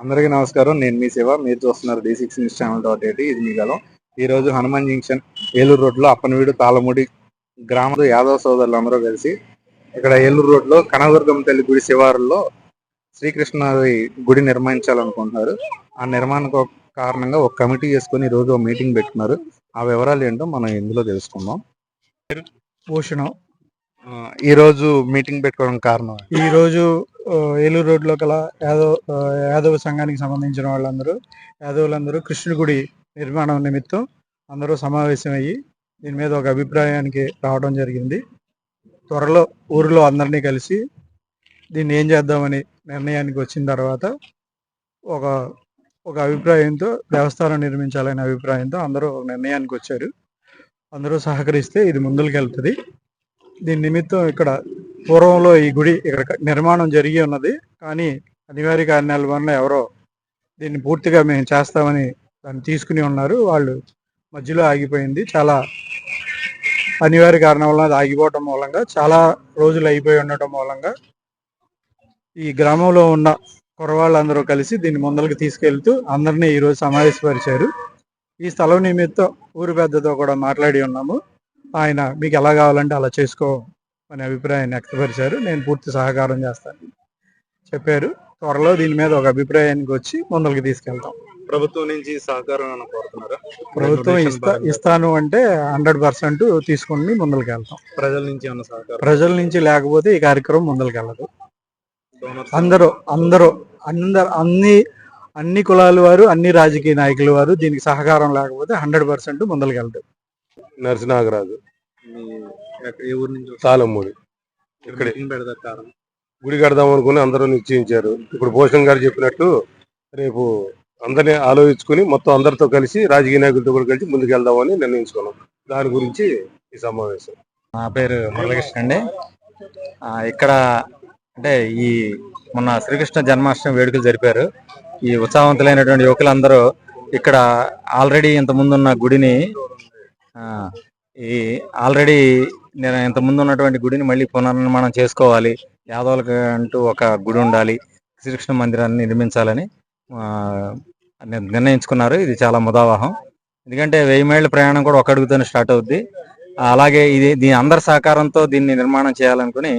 అందరికీ నమస్కారం. నేను మీ సేవ మీరు చూస్తున్నారు D six news channel dot eighty ఇది మీ గలం ఈ రోజు హనుమాన్ జంక్షన్ ఏలూరు రోడ్లో అప్పనవీడు తాళముడి గ్రామంలో యాదవ సోదరులు అందరూ కలిసి ఇక్కడ ఏలూరు రోడ్లో కనదుర్గం తల్లి గుడి శివారులో శ్రీకృష్ణ గుడి నిర్మించాలనుకుంటున్నారు. ఆ నిర్మాణ కారణంగా ఒక కమిటీ చేసుకుని ఈరోజు రోజు ఒక మీటింగ్ పెట్టుకున్నారు. ఆ వివరాలు ఏంటో మనం ఇందులో తెలుసుకుందాం. భూషణం ఈరోజు మీటింగ్ పెట్టుకోవడం కారణం ఈరోజు ఏలూరు రోడ్లో గల యాదవ్ యాదవ సంఘానికి సంబంధించిన వాళ్ళందరూ యాదవులందరూ కృష్ణుడి గుడి నిర్మాణం నిమిత్తం అందరూ సమావేశం అయ్యి దీని మీద ఒక అభిప్రాయానికి రావడం జరిగింది. త్వరలో ఊరిలో అందరినీ కలిసి దీన్ని ఏం చేద్దామని నిర్ణయానికి వచ్చిన తర్వాత ఒక ఒక అభిప్రాయంతో దేవస్థానం నిర్మించాలనే అభిప్రాయంతో అందరూ ఒక నిర్ణయానికి వచ్చారు. అందరూ సహకరిస్తే ఇది ముందుకు వెళ్తుంది. దీని నిమిత్తం ఇక్కడ పూర్వంలో ఈ గుడి ఇక్కడ నిర్మాణం జరిగి ఉన్నది. కానీ అనివార్య కారణాల వల్ల ఎవరో దీన్ని పూర్తిగా మేము చేస్తామని దాన్ని తీసుకుని ఉన్నారు. వాళ్ళు మధ్యలో ఆగిపోయింది. చాలా అనివార్య కారణం వల్ల అది ఆగిపోవటం మూలంగా చాలా రోజులు అయిపోయి ఉండటం మూలంగా ఈ గ్రామంలో ఉన్న కురవాళ్ళందరూ కలిసి దీన్ని ముందరికి తీసుకెళ్తూ అందరినీ ఈరోజు సమావేశపరిచారు. ఈ స్థలం నిమిత్తం ఊరి పెద్దతో కూడా మాట్లాడి ఉన్నాము. ఆయన మీకు ఎలా కావాలంటే అలా చేసుకో అనే అభిప్రాయాన్ని వ్యక్తపరిచారు. నేను పూర్తి సహకారం చేస్తాను చెప్పారు. త్వరలో దీని మీద ఒక అభిప్రాయానికి వచ్చి ముందరికి తీసుకెళ్తాం. ప్రభుత్వం నుంచి సహకారం కోరుతున్నారా? ప్రభుత్వం ఇస్తా. ఇస్తాను అంటే హండ్రెడ్ పర్సెంట్ తీసుకుని ముందరికి వెళ్తాం. ప్రజల నుంచి సహకారం? ప్రజల నుంచి లేకపోతే ఈ కార్యక్రమం ముందరికి వెళ్ళదు. అందరూ అందరూ అందరు అన్ని అన్ని కులాల వారు అన్ని రాజకీయ నాయకుల వారు దీనికి సహకారం లేకపోతే హండ్రెడ్ పర్సెంట్ ముందరికి వెళ్తారు. ఎక్క- ఏ ఊరు నుంచి ఇక్కడ పెడతారు గుడి కడదాం అనుకుని అందరూ నిశ్చయించారు. ఇప్పుడు భూషణ్ గారు చెప్పినట్టు రేపు అందరినీ ఆలోచించుకుని మొత్తం అందరితో కలిసి రాజకీయ నాయకులతో కూడా కలిసి ముందుకు వెళ్దామని నిర్ణయించుకున్నాం. దాని గురించి ఈ సమావేశం. నా పేరు మురళకృష్ణ అండి. ఆ, ఇక్కడ అంటే ఈ మొన్న శ్రీకృష్ణ జన్మాష్టమి వేడుకలు జరిపారు. ఈ ఉత్సాహవంతులైనటువంటి యువకులందరూ ఇక్కడ ఆల్రెడీ ఇంత ముందున్న గుడిని ఈ ఆల్రెడీ నేను ముందు ఉన్నటువంటి గుడిని మళ్ళీ పునర్నిర్మాణం చేసుకోవాలి. యాదవులకు అంటూ ఒక గుడి ఉండాలి. శ్రీకృష్ణ మందిరాన్ని నిర్మించాలని నిర్ణయించుకున్నారు. ఇది చాలా ముదావాహం. ఎందుకంటే వెయ్యి మైళ్ళ ప్రయాణం కూడా ఒక అడుగుతోనే స్టార్ట్ అవుద్ది. అలాగే ఇది దీని అందరి సహకారంతో దీన్ని నిర్మాణం చేయాలనుకుని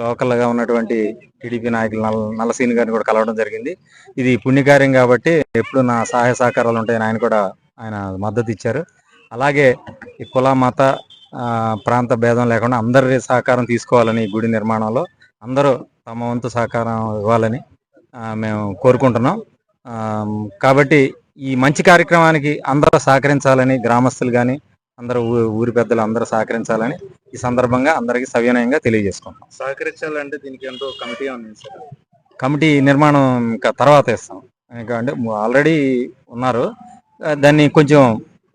లోకల్గా ఉన్నటువంటి టీడీపీ నాయకులు నల్ల నల్లసీని గారిని కూడా కలవడం జరిగింది. ఇది పుణ్యకార్యం కాబట్టి ఎప్పుడు నా సహాయ సహకారాలు ఉంటాయని ఆయన కూడా ఆయన మద్దతు ఇచ్చారు. అలాగే ఈ కుల మత ప్రాంత భేదం లేకుండా అందరి సహకారం తీసుకోవాలని ఈ గుడి నిర్మాణంలో అందరూ తమ వంతు సహకారం ఇవ్వాలని మేము కోరుకుంటున్నాం. కాబట్టి ఈ మంచి కార్యక్రమానికి అందరూ సహకరించాలని గ్రామస్తులు కానీ అందరూ ఊరి పెద్దలు అందరూ సహకరించాలని ఈ సందర్భంగా అందరికీ సవినయంగా తెలియజేసుకుంటాం సహకరించాలంటే దీనికి ఎంతో కమిటీ ఉంది సార్. కమిటీ నిర్మాణం ఇంకా తర్వాత ఇస్తాం ఇంకా అంటే ఆల్రెడీ ఉన్నారు. దాన్ని కొంచెం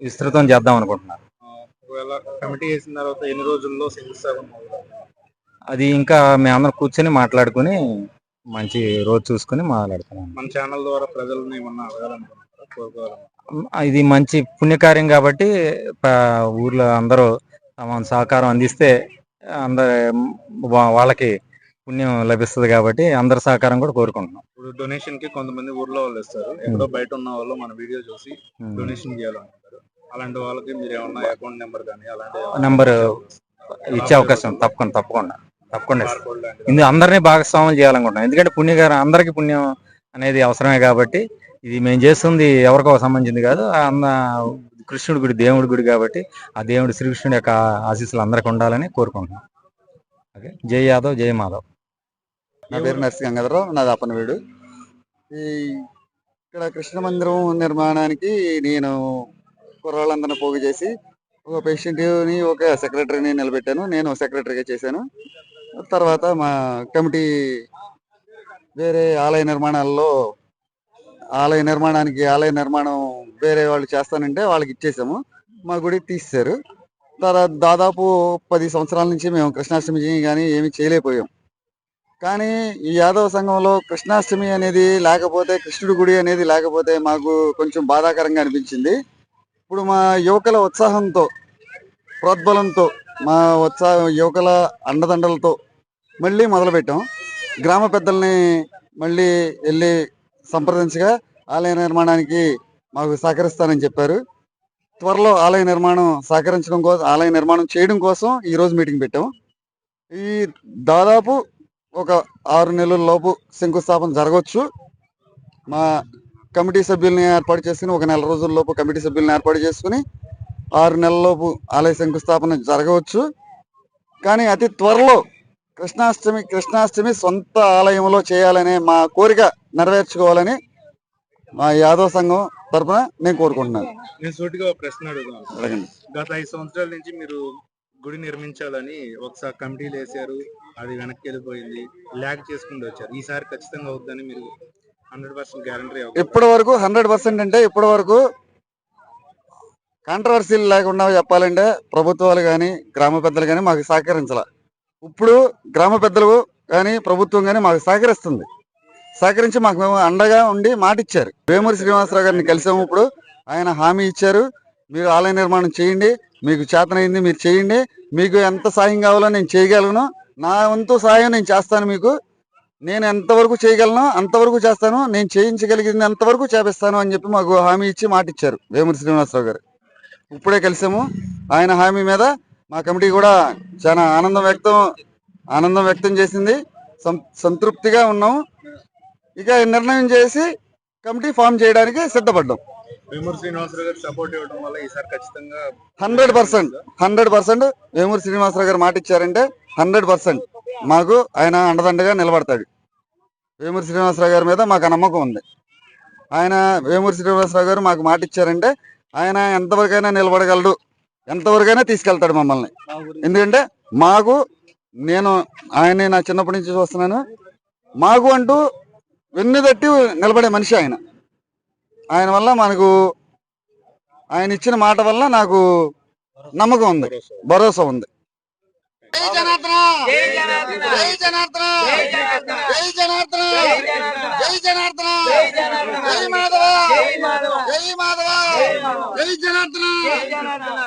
విస్తృతం చేద్దాం అనుకుంటున్నారు. ఒకవేళ కమిటీ వేసిన తర్వాత ఎన్ని రోజుల్లో శంకుస్థాపన? అది ఇంకా మేమందరం కూర్చొని మాట్లాడుకుని మంచి రోజు చూసుకుని మాట్లాడుతున్నాం మన ఛానల్ ద్వారా ప్రజలను ఏమన్నా ఇది మంచి పుణ్యకార్యం కాబట్టి ఊర్లో అందరూ తమ సహకారం అందిస్తే అందరు వాళ్ళకి పుణ్యం లభిస్తుంది కాబట్టి అందరి సహకారం కూడా కోరుకుంటున్నాం. ఇప్పుడు డొనేషన్కి కొంతమంది ఊర్లో వాళ్ళు ఇస్తారు ఎక్కడో బయట ఉన్న వాళ్ళు మన వీడియో చూసి. డొనేషన్ చేయాలనుకుంటారు. అలాంటి వాళ్ళకి మీరు ఏమన్నా అకౌంట్ నెంబర్ కానీ అలాంటి నెంబర్ ఇచ్చే అవకాశం. తప్పకుండా తప్పకుండా తప్పకుండా. ఇందులో అందరినీ భాగస్వామ్యం చేయాలనుకుంటున్నాం. ఎందుకంటే పుణ్యకారం అందరికీ పుణ్యం అనేది అవసరమే కాబట్టి ఇది మేము చేస్తుంది ఎవరికో సంబంధించింది కాదు అన్న కృష్ణుడి గుడి దేవుడి గుడి కాబట్టి ఆ దేవుడి శ్రీకృష్ణుడి యొక్క ఆశీస్సులు అందరికి ఉండాలని కోరుకుంటున్నాం. ఓకే? జై యాదవ్ జై మాధవ్. నా పేరు నర్సి గంగాధరరావు నాది అప్పనవీడు. ఈ ఇక్కడ కృష్ణ మందిరం నిర్మాణానికి నేను కుర్రాళ్ళందరినీ పోగు చేసి ఒక పేషెంట్ని ఒక సెక్రటరీని నిలబెట్టాను. నేను సెక్రటరీగా చేశాను. తర్వాత మా కమిటీ వేరే ఆలయ నిర్మాణాల్లో ఆలయ నిర్మాణానికి ఆలయ నిర్మాణం వేరే వాళ్ళు చేస్తానంటే వాళ్ళకి ఇచ్చేసాము. మా గుడి తీసేశారు. తర్వాత దాదాపు పది సంవత్సరాల నుంచి మేము కృష్ణాష్టమి కానీ ఏమీ చేయలేకపోయాం. కానీ ఈ యాదవ సంఘంలో కృష్ణాష్టమి అనేది లేకపోతే కృష్ణుడి గుడి అనేది లేకపోతే మాకు కొంచెం బాధాకరంగా అనిపించింది. ఇప్పుడు మా యువకుల ఉత్సాహంతో ప్రోద్బలంతో మా ఉత్సాహ యువకుల అండదండలతో మళ్ళీ మొదలుపెట్టాం. గ్రామ పెద్దల్ని మళ్ళీ వెళ్ళి సంప్రదించగా ఆలయ నిర్మాణానికి మాకు సహకరిస్తానని చెప్పారు. త్వరలో ఆలయ నిర్మాణం సహకరించడం కోసం ఆలయ నిర్మాణం చేయడం కోసం ఈరోజు మీటింగ్ పెట్టాము ఈ దాదాపు ఒక ఆరు నెలల లోపు శంకుస్థాపన జరగవచ్చు మా కమిటీ సభ్యుల్ని ఏర్పాటు చేసుకుని ఒక నెల రోజుల లోపు కమిటీ సభ్యుల్ని ఏర్పాటు చేసుకుని ఆరు నెలల లోపు ఆలయ శంకుస్థాపన జరగవచ్చు. కానీ అతి త్వరలో కృష్ణాష్టమి కృష్ణాష్టమి సొంత ఆలయంలో చేయాలనే మా కోరిక నెరవేర్చుకోవాలని మా యాదవ్ సంఘం తరపున నేను కోరుకుంటున్నాను. నేను సూటిగా ఒక ప్రశ్న అడుగుతాను గత ఐదు సంవత్సరాల నుంచి మీరు గుడి నిర్మించాలని ఒకసారి కమిటీలు వేసారు అది వెనక్కి వెళ్ళిపోయింది ల్యాగ్ చేసుకుంటూ వచ్చారు. ఈసారి ఖచ్చితంగా అవుద్దని మీరు ఇప్పటి వరకు హండ్రెడ్ పర్సెంట్ అంటే ఇప్పటి వరకు కాంట్రవర్సీలు లేకుండా చెప్పాలంటే ప్రభుత్వాలు కానీ గ్రామ పెద్దలు కానీ మాకు సహకరించాల. ఇప్పుడు గ్రామ పెద్దలు కానీ ప్రభుత్వం కానీ మాకు సహకరిస్తుంది. సహకరించి మాకు మేము అండగా ఉండి మాట ఇచ్చారు వేమూరి శ్రీనివాసరావు గారిని కలిసాము ఇప్పుడు. ఆయన హామీ ఇచ్చారు. మీరు ఆలయ నిర్మాణం చేయండి. మీకు చేతనైంది మీరు చేయండి. మీకు ఎంత సాయం కావాలో నేను చేయగలను. నా వంతు సాయం నేను చేస్తాను మీకు. నేను ఎంతవరకు చేయగలను అంతవరకు చేస్తాను నేను చేయించగలిగింది అంతవరకు చేపిస్తాను అని చెప్పి మాకు హామీ ఇచ్చి మాట ఇచ్చారు వేమూరి శ్రీనివాసరావు గారు. ఇప్పుడే కలిసాము. ఆయన హామీ మీద మా కమిటీ కూడా చాలా ఆనందం వ్యక్తం ఆనందం వ్యక్తం చేసింది. సంతృప్తిగా ఉన్నాము. ఇక నిర్ణయం చేసి కమిటీ ఫామ్ చేయడానికి సిద్ధపడ్డాం. వేమూరు శ్రీనివాసరావు గారు సపోర్ట్ ఇవ్వడం వల్ల ఈసారి ఖచ్చితంగా hundred percent hundred percent Vemuri Srinivasarao గారు మాట ఇచ్చారంటే హండ్రెడ్ పర్సెంట్. మాకు ఆయన అండదండగా నిలబడతాడు. వేమూరి శ్రీనివాసరావు గారి మీద మాకు ఆ నమ్మకం ఉంది. ఆయన వేమూరి శ్రీనివాసరావు గారు మాకు మాట ఇచ్చారంటే ఆయన ఎంతవరకైనా నిలబడగలడు. ఎంతవరకైనా తీసుకెళ్తాడు మమ్మల్ని. ఎందుకంటే మాకు నేను ఆయన్ని నా చిన్నప్పటి నుంచి చూస్తున్నాను. మాకు అంటూ వెన్ను తట్టి నిలబడే మనిషి ఆయన. ఆయన వల్ల మనకు ఆయన ఇచ్చిన మాట వల్ల నాకు నమ్మకం ఉంది. భరోసా ఉంది. జై జనార్దన! జై జనార్దన! జై జనార్దన! జై జనార్దన! జై మాధవ! జై మాధవ! జై జనార్దన!